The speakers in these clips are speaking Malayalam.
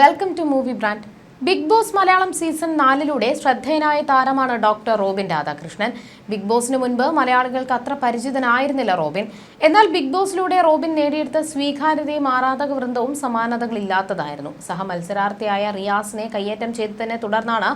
Welcome to movie brand Bigg Boss Malayalam season നാലിലൂടെ ശ്രദ്ധേയനായ താരമാണ് ഡോക്ടർ റോബിൻ രാധാകൃഷ്ണൻ. ബിഗ് ബോസിന് മുൻപ് മലയാളികൾക്ക് അത്ര പരിചിതനായിരുന്നില്ല റോബിൻ. എന്നാൽ ബിഗ് ബോസിലൂടെ റോബിൻ നേടിയെടുത്ത സ്വീകാര്യതയും ആരാധക വൃന്ദവും സമാനതകളില്ലാത്തതായിരുന്നു. സഹമത്സരാർത്ഥിയായ റിയാസിനെ കയ്യേറ്റം ചെയ്തതിനെ തുടർന്നാണ്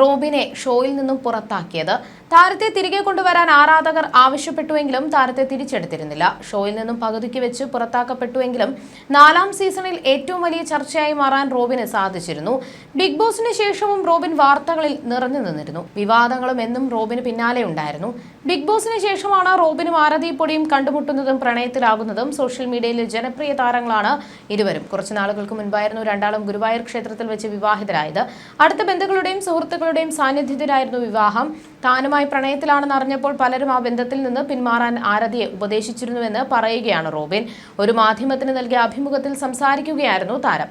റോബിനെ ഷോയിൽ നിന്നും പുറത്താക്കിയത്. താരത്തെ തിരികെ കൊണ്ടുവരാൻ ആരാധകർ ആവശ്യപ്പെട്ടുവെങ്കിലും താരത്തെ തിരിച്ചെടുത്തിരുന്നില്ല. ഷോയിൽ നിന്നും പകുതിക്ക് വെച്ച് പുറത്താക്കപ്പെട്ടുവെങ്കിലും നാലാം സീസണിൽ ഏറ്റവും വലിയ ചർച്ചയായി മാറാൻ റോബിന് സാധിച്ചിരുന്നു. ബിഗ് ബോസിന് ശേഷവും റോബിൻ വാർത്തകളിൽ നിറഞ്ഞു നിന്നിരുന്നു. വിവാദങ്ങളും എന്നും റോബിന് പിന്നാലെ ഉണ്ടായിരുന്നു. ബിഗ് ബോസിന് ശേഷമാണ് റോബിനും ആരതിപ്പൊടിയും കണ്ടുമുട്ടുന്നതും പ്രണയത്തിലാകുന്നതും സോഷ്യൽ മീഡിയയിലെ ജനപ്രിയ താരങ്ങളാണ് ഇരുവരും. കുറച്ചു നാളുകൾക്ക് മുൻപായിരുന്നു രണ്ടാളും ഗുരുവായൂർ ക്ഷേത്രത്തിൽ വെച്ച് വിവാഹിതരായത്. അടുത്ത ബന്ധുക്കളുടെയും സുഹൃത്തുക്കളുടെയും സാന്നിധ്യത്തിലായിരുന്നു വിവാഹം. താനുമായി പ്രണയത്തിലാണെന്ന് അറിഞ്ഞപ്പോൾ പലരും ആ ബന്ധത്തിൽ നിന്ന് പിന്മാറാൻ ആരതിയെ ഉപദേശിച്ചിരുന്നുവെന്ന് പറയുകയാണ് റോബിൻ. ഒരു മാധ്യമത്തിന് നൽകിയ അഭിമുഖത്തിൽ സംസാരിക്കുകയായിരുന്നു താരം.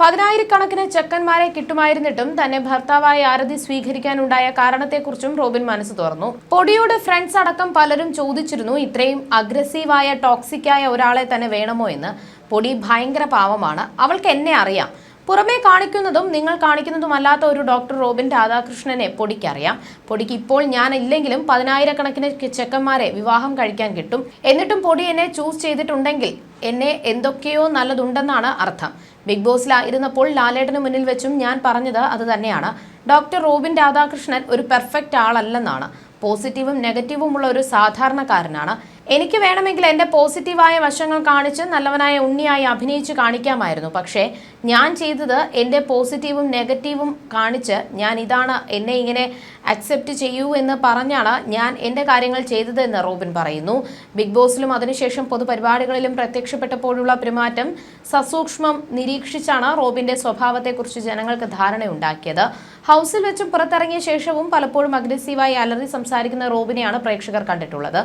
പതിനായിരക്കണക്കിന് ചെക്കന്മാരെ കിട്ടുമായിരുന്നിട്ടും തന്നെ ഭർത്താവായ ആരതി സ്വീകരിക്കാനുണ്ടായ കാരണത്തെക്കുറിച്ചും റോബിൻ മനസ്സ് തുറന്നു. പൊടിയോട് ഫ്രണ്ട്സ് അടക്കം പലരും ചോദിച്ചിരുന്നു ഇത്രയും അഗ്രസീവായ ടോക്സിക്കായ ഒരാളെ തന്നെ വേണമോ? എന്ന്. പൊടി ഭയങ്കര പാവമാണ്. അവൾക്ക് എന്നെ അറിയാം. പുറമേ കാണിക്കുന്നതും നിങ്ങൾ കാണിക്കുന്നതുമല്ലാത്ത ഒരു ഡോക്ടർ റോബിൻ രാധാകൃഷ്ണനെ പൊടിക്കറിയാം. പൊടിക്ക് ഇപ്പോൾ ഞാൻ ഇല്ലെങ്കിലും പതിനായിരക്കണക്കിന് ചെക്കന്മാരെ വിവാഹം കഴിക്കാൻ കിട്ടും. എന്നിട്ടും പൊടി എന്നെ ചൂസ് ചെയ്തിട്ടുണ്ടെങ്കിൽ എന്നെ എന്തൊക്കെയോ നല്ലതുണ്ടെന്നാണ് അർത്ഥം. ബിഗ് ബോസിലായിരുന്നപ്പോൾ ലാലേട്ടന് മുന്നിൽ വെച്ചും ഞാൻ പറഞ്ഞത് അത് തന്നെയാണ്. ഡോക്ടർ റോബിൻ രാധാകൃഷ്ണൻ ഒരു പെർഫെക്റ്റ് ആളല്ലെന്നാണ്. പോസിറ്റീവും നെഗറ്റീവും ഉള്ള ഒരു സാധാരണക്കാരനാണ്. എനിക്ക് വേണമെങ്കിൽ എന്റെ പോസിറ്റീവായ വശങ്ങൾ കാണിച്ച് നല്ലവനായ ഉണ്ണിയായി അഭിനയിച്ച് കാണിക്കാമായിരുന്നു. പക്ഷേ ഞാൻ ചെയ്തത് എന്റെ പോസിറ്റീവും നെഗറ്റീവും കാണിച്ച് ഞാൻ ഇതാണ് എന്നെ ഇങ്ങനെ അക്സെപ്റ്റ് ചെയ്യൂ എന്ന് പറഞ്ഞാണ് ഞാൻ എന്റെ കാര്യങ്ങൾ ചെയ്തത് എന്ന് റോബിൻ പറയുന്നു. ബിഗ് ബോസിലും അതിനുശേഷം പൊതുപരിപാടികളിലും പ്രത്യക്ഷപ്പെട്ടപ്പോഴുള്ള പെരുമാറ്റം സസൂക്ഷ്മം നിരീക്ഷിച്ചാണ് റോബിന്റെ സ്വഭാവത്തെക്കുറിച്ച് ജനങ്ങൾക്ക് ധാരണയുണ്ടാക്കിയത്. ഹൗസിൽ വെച്ചും പുറത്തിറങ്ങിയ ശേഷവും പലപ്പോഴും അഗ്രസീവായി അലറി സംസാരിക്കുന്ന റോബിനെയാണ് പ്രേക്ഷകർ കണ്ടിട്ടുള്ളത്.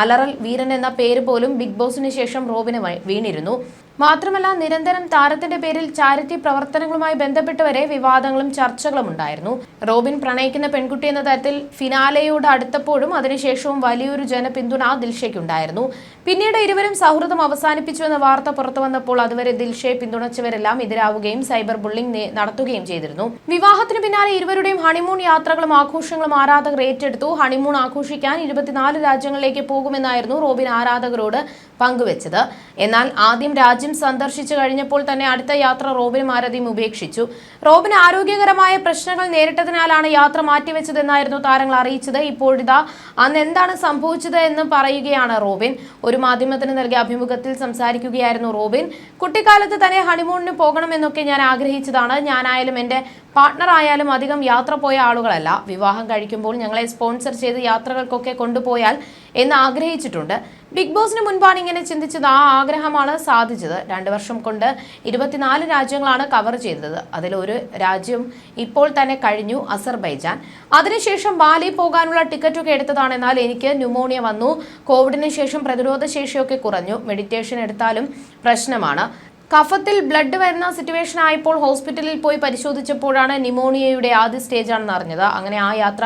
അലറൽ വീരൻ എന്ന പേര് പോലും ബിഗ് ബോസിന് ശേഷം റോബിന് വീണിരുന്നു. മാത്രമല്ല നിരന്തരം താരത്തിന്റെ പേരിൽ ചാരിറ്റി പ്രവർത്തനങ്ങളുമായി ബന്ധപ്പെട്ട് വരെ വിവാദങ്ങളും ചർച്ചകളും ഉണ്ടായിരുന്നു. റോബിൻ പ്രണയിക്കുന്ന പെൺകുട്ടി എന്ന തരത്തിൽ ഫിനാലയോട് അടുത്തപ്പോഴും അതിനുശേഷവും വലിയൊരു ജനപിന്തുണ ദിൽഷയ്ക്കുണ്ടായിരുന്നു. പിന്നീട് ഇരുവരും സൗഹൃദം അവസാനിപ്പിച്ചു എന്ന വാർത്ത പുറത്തു വന്നപ്പോൾ അതുവരെ ദിൽഷയെ പിന്തുണച്ചവരെല്ലാം എതിരാവുകയും സൈബർ ബുള്ളിംഗ് നടത്തുകയും ചെയ്തിരുന്നു. വിവാഹത്തിന് പിന്നാലെ ഇരുവരുടെയും ഹണിമൂൺ യാത്രകളും ആഘോഷങ്ങളും ആരാധകർ ഏറ്റെടുത്തു. ഹണിമൂൺ ആഘോഷിക്കാൻ ഇരുപത്തിനാല് രാജ്യങ്ങളിലേക്ക് പോകുമെന്നായിരുന്നു റോബിൻ ആരാധകരോട് പങ്കുവച്ചത്. എന്നാൽ ആദ്യം രാജ്യം സന്ദർശിച്ചു കഴിഞ്ഞപ്പോൾ തന്നെ അടുത്ത യാത്ര റോബിൻ ആരതിയും ഉപേക്ഷിച്ചു. റോബിന് ആരോഗ്യകരമായ പ്രശ്നങ്ങൾ നേരിട്ടതിനാലാണ് യാത്ര മാറ്റിവെച്ചതെന്നായിരുന്നു താരങ്ങൾ അറിയിച്ചത്. ഇപ്പോഴിതാ അന്ന് എന്താണ് സംഭവിച്ചത് എന്ന് പറയുകയാണ് റോബിൻ. ഒരു മാധ്യമത്തിന് നൽകിയ അഭിമുഖത്തിൽ സംസാരിക്കുകയായിരുന്നു റോബിൻ. കുട്ടിക്കാലത്ത് തന്നെ ഹണിമൂണിന് പോകണമെന്നൊക്കെ ഞാൻ ആഗ്രഹിച്ചതാണ്. ഞാനായാലും എന്റെ പാർട്ട്ണർ ആയാലും അധികം യാത്ര പോയ ആളുകളല്ല. വിവാഹം കഴിക്കുമ്പോൾ ഞങ്ങളെ സ്പോൺസർ ചെയ്ത് യാത്രകൾക്കൊക്കെ കൊണ്ടുപോയാൽ എന്ന് ആഗ്രഹിച്ചിട്ടുണ്ട്. ബിഗ് ബോസിന് മുൻപാണ് ഇങ്ങനെ ചിന്തിച്ചത്. ആ ആഗ്രഹമാണ് സാധിച്ചത്. രണ്ട് വർഷം കൊണ്ട് ഇരുപത്തിനാല് രാജ്യങ്ങളാണ് കവർ ചെയ്തത്. അതിലൊരു രാജ്യം ഇപ്പോൾ തന്നെ കഴിഞ്ഞു അസർബൈജാൻ. അതിനുശേഷം ബാലി പോകാനുള്ള ടിക്കറ്റൊക്കെ എടുത്തതാണ്. എന്നാൽ എനിക്ക് ന്യൂമോണിയ വന്നു. കോവിഡിന് ശേഷം പ്രതിരോധ ശേഷിയൊക്കെ കുറഞ്ഞു. മെഡിറ്റേഷൻ എടുത്താലും പ്രശ്നമാണ്. കഫത്തിൽ ബ്ലഡ് വരുന്ന സിറ്റുവേഷൻ ആയപ്പോൾ ഹോസ്പിറ്റലിൽ പോയി പരിശോധിച്ചപ്പോഴാണ് ന്യൂമോണിയയുടെ ആദ്യ സ്റ്റേജാണെന്ന് അറിഞ്ഞത്. അങ്ങനെ ആ യാത്ര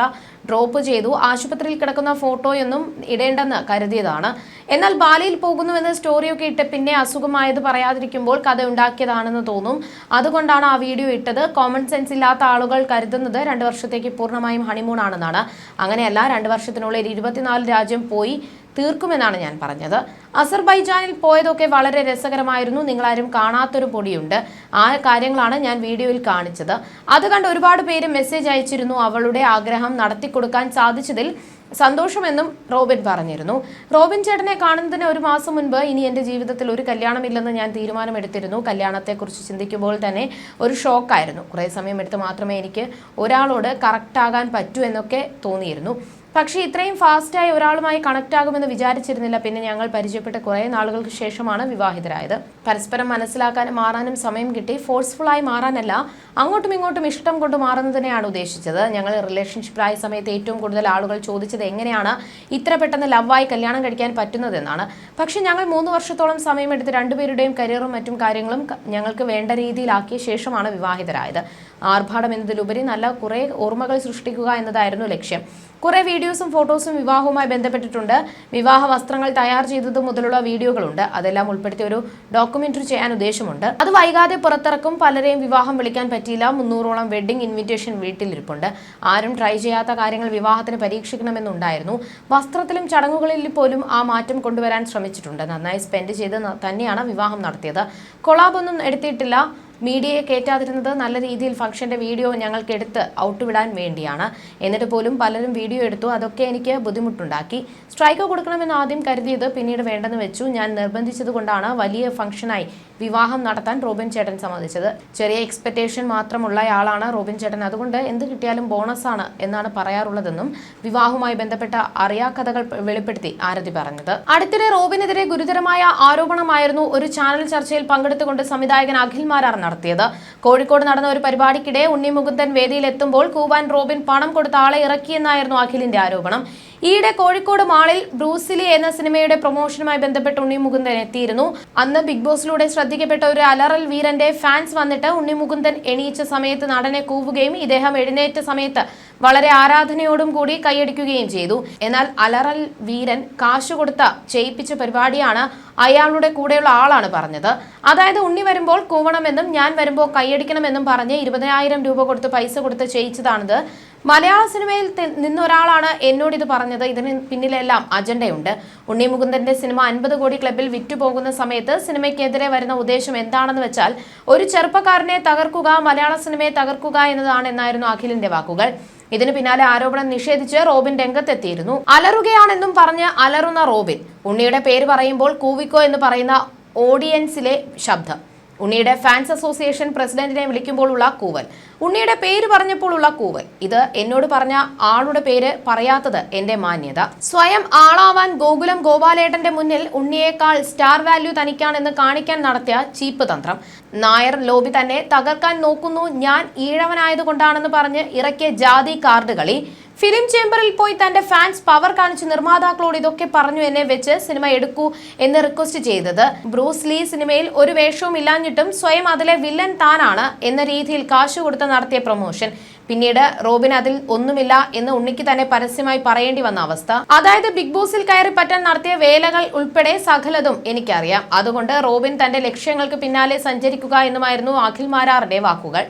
ഡ്രോപ്പ് ചെയ്തു. ആശുപത്രിയിൽ കിടക്കുന്ന ഫോട്ടോയൊന്നും ഇടേണ്ടെന്ന് കരുതിയതാണ്. എന്നാൽ ബാലിയിൽ പോകുന്നുവെന്ന് സ്റ്റോറിയൊക്കെ ഇട്ട് പിന്നെ അസുഖമായത് പറയാതിരിക്കുമ്പോൾ കഥ ഉണ്ടാക്കിയതാണെന്ന് തോന്നും. അതുകൊണ്ടാണ് ആ വീഡിയോ ഇട്ടത്. കോമൺ സെൻസ് ഇല്ലാത്ത ആളുകൾ കരുതുന്നത് രണ്ട് വർഷത്തേക്ക് പൂർണമായും ഹണിമൂൺ ആണെന്നാണ്. അങ്ങനെയല്ല രണ്ട് വർഷത്തിനുള്ളിൽ ഇരുപത്തിനാല് രാജ്യം പോയി. തീർക്കുമെന്നാണ് ഞാൻ പറഞ്ഞത്. അസർബൈജാനിൽ പോയതൊക്കെ വളരെ രസകരമായിരുന്നു. നിങ്ങളാരും കാണാത്തൊരു പൊടിയുണ്ട്. ആ കാര്യങ്ങളാണ് ഞാൻ വീഡിയോയിൽ കാണിച്ചത്. അത് കണ്ട് ഒരുപാട് പേര് മെസ്സേജ് അയച്ചിരുന്നു അവളുടെ ആഗ്രഹം നടത്തിക്കൊടുക്കാൻ സാധിച്ചതിൽ സന്തോഷമെന്നും റോബിൻ പറഞ്ഞിരുന്നു. റോബിൻ ചേട്ടനെ കാണുന്നതിന് ഒരു മാസം മുൻപ് ഇനി എന്റെ ജീവിതത്തിൽ ഒരു കല്യാണമില്ലെന്ന് ഞാൻ തീരുമാനമെടുത്തിരുന്നു. കല്യാണത്തെക്കുറിച്ച് ചിന്തിക്കുമ്പോൾ തന്നെ ഒരു ഷോക്കായിരുന്നു. കുറേ സമയം എടുത്ത് മാത്രമേ എനിക്ക് ഒരാളോട് കറക്റ്റ് ആകാൻ പറ്റൂ എന്നൊക്കെ തോന്നിയിരുന്നു. പക്ഷേ ഇത്രയും ഫാസ്റ്റായി ഒരാളുമായി കണക്ട് ആകുമെന്ന് വിചാരിച്ചിരുന്നില്ല. പിന്നെ ഞങ്ങൾ പരിചയപ്പെട്ട കുറേ നാളുകൾക്ക് ശേഷമാണ് വിവാഹിതരായത്. പരസ്പരം മനസ്സിലാക്കാനും മാറാനും സമയം കിട്ടി. ഫോഴ്സ്ഫുള്ളായി മാറാനല്ല അങ്ങോട്ടും ഇങ്ങോട്ടും ഇഷ്ടം കൊണ്ട് മാറുന്നതിനെയാണ് ഉദ്ദേശിച്ചത്. ഞങ്ങൾ റിലേഷൻഷിപ്പിലായ സമയത്ത് ഏറ്റവും കൂടുതൽ ആളുകൾ ചോദിച്ചത് എങ്ങനെയാണ് ഇത്ര പെട്ടെന്ന് ലവായി കല്യാണം കഴിക്കാൻ പറ്റുന്നതെന്നാണ്. പക്ഷേ ഞങ്ങൾ മൂന്ന് വർഷത്തോളം സമയമെടുത്ത് രണ്ടുപേരുടെയും കരിയറും മറ്റും കാര്യങ്ങളും ഞങ്ങൾക്ക് വേണ്ട രീതിയിലാക്കിയ ശേഷമാണ് വിവാഹിതരായത്. ആർഭാടം എന്നതിലുപരി നല്ല കുറേ ഓർമ്മകൾ സൃഷ്ടിക്കുക എന്നതായിരുന്നു ലക്ഷ്യം. കുറേ വീഡിയോ വീഡിയോസും ഫോട്ടോസും വിവാഹവുമായി ബന്ധപ്പെട്ടിട്ടുണ്ട്. വിവാഹ വസ്ത്രങ്ങൾ തയ്യാർ ചെയ്തത് മുതലുള്ള വീഡിയോകളുണ്ട്. അതെല്ലാം ഉൾപ്പെടുത്തിയ ഒരു ഡോക്യുമെന്ററി ചെയ്യാൻ ഉദ്ദേശമുണ്ട്. അത് വൈകാതെ പുറത്തിറക്കും. പലരെയും വിവാഹം വിളിക്കാൻ പറ്റിയില്ല. മുന്നൂറോളം വെഡിങ് ഇൻവിറ്റേഷൻ വീട്ടിലിരിപ്പുണ്ട്. ആരും ട്രൈ ചെയ്യാത്ത കാര്യങ്ങൾ വിവാഹത്തിന് പരീക്ഷിക്കണമെന്നുണ്ടായിരുന്നു. വസ്ത്രത്തിലും ചടങ്ങുകളിൽ പോലും ആ മാറ്റം കൊണ്ടുവരാൻ ശ്രമിച്ചിട്ടുണ്ട്. നന്നായി സ്പെൻഡ് ചെയ്ത് തന്നെയാണ് വിവാഹം നടത്തിയത്. കൊളാബൊന്നും എടുത്തിട്ടില്ല. മീഡിയയെ കയറ്റാതിരുന്നത് നല്ല രീതിയിൽ ഫംഗ്ഷന്റെ വീഡിയോ ഞങ്ങൾക്ക് എടുത്ത് ഔട്ട് വിടാൻ വേണ്ടിയാണ്. എന്നിട്ട് പോലും പലരും വീഡിയോ എടുത്തു. അതൊക്കെ എനിക്ക് ബുദ്ധിമുട്ടുണ്ടാക്കി. സ്ട്രൈക്ക് കൊടുക്കണമെന്ന് ആദ്യം കരുതിയത് പിന്നീട് വേണ്ടെന്ന് വെച്ചു. ഞാൻ നിർബന്ധിച്ചത് കൊണ്ടാണ് വലിയ ഫംഗ്ഷനായി വിവാഹം നടത്താൻ റോബിൻ ചേട്ടൻ സമ്മതിച്ചത്. ചെറിയ എക്സ്പെക്ടേഷൻ മാത്രമുള്ളയാളാണ് റോബിൻ ചേട്ടൻ. അതുകൊണ്ട് എന്ത് കിട്ടിയാലും ബോണസ് ആണ് എന്നാണ് പറയാറുള്ളതെന്നും വിവാഹവുമായി ബന്ധപ്പെട്ട അറിയാ കഥകൾ വെളിപ്പെടുത്തി ആരതി പറഞ്ഞത്. അടുത്തിടെ റോബിനെതിരെ ഗുരുതരമായ ആരോപണമായിരുന്നു ഒരു ചാനൽ ചർച്ചയിൽ പങ്കെടുത്തുകൊണ്ട് സംവിധായകൻ അഖിൽ മാരാർ നടത്തിയത്. കോഴിക്കോട് നടന്ന ഒരു പരിപാടിക്കിടെ ഉണ്ണി മുകുന്ദൻ വേദിയിൽ എത്തുമ്പോൾ കൂവാൻ റോബിൻ പണം കൊടുത്ത ആളെ ഇറക്കിയെന്നായിരുന്നു അഖിലിന്റെ ആരോപണം. ഈയിടെ കോഴിക്കോട് മാളിൽ ബ്രൂസിലി എന്ന സിനിമയുടെ പ്രൊമോഷനുമായി ബന്ധപ്പെട്ട് ഉണ്ണി മുകുന്ദൻ എത്തിയിരുന്നു. അന്ന് ബിഗ് ബോസിലൂടെ ശ്രദ്ധിക്കപ്പെട്ട ഒരു അലറൽ വീരന്റെ ഫാൻസ് വന്നിട്ട് ഉണ്ണി മുകുന്ദൻ എണീച്ച സമയത്ത് നടനെ കൂവുകയും ഇദ്ദേഹം എഴുന്നേറ്റ സമയത്ത് വളരെ ആരാധനയോടും കൂടി കൈയടിക്കുകയും ചെയ്തു. എന്നാൽ അലറൽ വീരൻ കാശുകൊടുത്ത ചെയ്യിപ്പിച്ച പരിപാടിയാണ് അയാളുടെ കൂടെയുള്ള ആളാണ് പറഞ്ഞത്. അതായത് ഉണ്ണി വരുമ്പോൾ കൂവണമെന്നും ഞാൻ വരുമ്പോൾ കൈയടിക്കണമെന്നും പറഞ്ഞ് ഇരുപതിനായിരം രൂപ കൊടുത്ത് പൈസ കൊടുത്ത് ചെയ്യിച്ചതാണിത്. മലയാള സിനിമയിൽ നിന്നൊരാളാണ് എന്നോട് ഇത് പറഞ്ഞത്. ഇതിന് പിന്നിലെല്ലാം അജണ്ടയുണ്ട്. ഉണ്ണി മുകുന്ദന്റെ സിനിമ അൻപത് കോടി ക്ലബിൽ വിറ്റുപോകുന്ന സമയത്ത് സിനിമയ്ക്കെതിരെ വരുന്ന ഉദ്ദേശം എന്താണെന്ന് വെച്ചാൽ ഒരു ചെറുപ്പക്കാരനെ തകർക്കുക മലയാള സിനിമയെ തകർക്കുക എന്നതാണ് എന്നായിരുന്നു അഖിലിന്റെ വാക്കുകൾ. ഇതിന് പിന്നാലെ ആരോപണം നിഷേധിച്ച് റോബിൻ രംഗത്തെത്തിയിരുന്നു. അലറുകയാണെന്നും പറഞ്ഞ് അലറുന്ന റോബിൻ. ഉണ്ണിയുടെ പേര് പറയുമ്പോൾ കൂവിക്കോ എന്ന് പറയുന്ന ഓഡിയൻസിലെ ശബ്ദം. ഉണ്ണിയുടെ ഫാൻസ് അസോസിയേഷൻ പ്രസിഡന്റിനെ വിളിക്കുമ്പോൾ ഉള്ള കൂവൽ. ഉണ്ണിയുടെ പേര് പറഞ്ഞപ്പോൾ ഉള്ള കൂവൽ. ഇത് എന്നോട് പറഞ്ഞ ആളുടെ പേര് പറയാത്തത് എന്റെ മാന്യത. സ്വയം ആളാവാൻ ഗോകുലം ഗോപാലേട്ടന്റെ മുന്നിൽ ഉണ്ണിയേക്കാൾ സ്റ്റാർ വാല്യൂ തനിക്കാണെന്ന് കാണിക്കാൻ നടത്തിയ ചീപ്പ് തന്ത്രം. നായർ ലോബി തന്നെ തകർക്കാൻ നോക്കുന്നു. ഞാൻ ഈഴവനായതുകൊണ്ടാണെന്ന് പറഞ്ഞ് ഇറക്കിയ ജാതി കാർഡ് കളി ഫിലിം ചേംബറിൽ പോയി തന്റെ ഫാൻസ് പവർ കാണിച്ച് നിർമ്മാതാക്കളോട് ഇതൊക്കെ പറഞ്ഞു എന്നെ വെച്ച് സിനിമ എടുക്കൂ എന്ന് റിക്വസ്റ്റ് ചെയ്തത്. ബ്രൂസ് ലീ സിനിമയിൽ ഒരു വേഷവും ഇല്ലാഞ്ഞിട്ടും സ്വയം അതിലെ വില്ലൻ താനാണ് എന്ന രീതിയിൽ കാശ് കൊടുത്ത് നടത്തിയ പ്രൊമോഷൻ. പിന്നീട് റോബിൻ അതിൽ ഒന്നുമില്ല എന്ന് ഉണ്ണിക്ക് തന്നെ പരസ്യമായി പറയേണ്ടി വന്ന അവസ്ഥ. അതായത് ബിഗ് ബോസിൽ കയറി പറ്റാൻ നടത്തിയ വേലകൾ ഉൾപ്പെടെ സകലതും എനിക്കറിയാം. അതുകൊണ്ട് റോബിൻ തന്റെ ലക്ഷ്യങ്ങൾക്ക് പിന്നാലെ സഞ്ചരിക്കുക എന്നുമായിരുന്നു അഖിൽ മാരാറിന്റെ വാക്കുകൾ.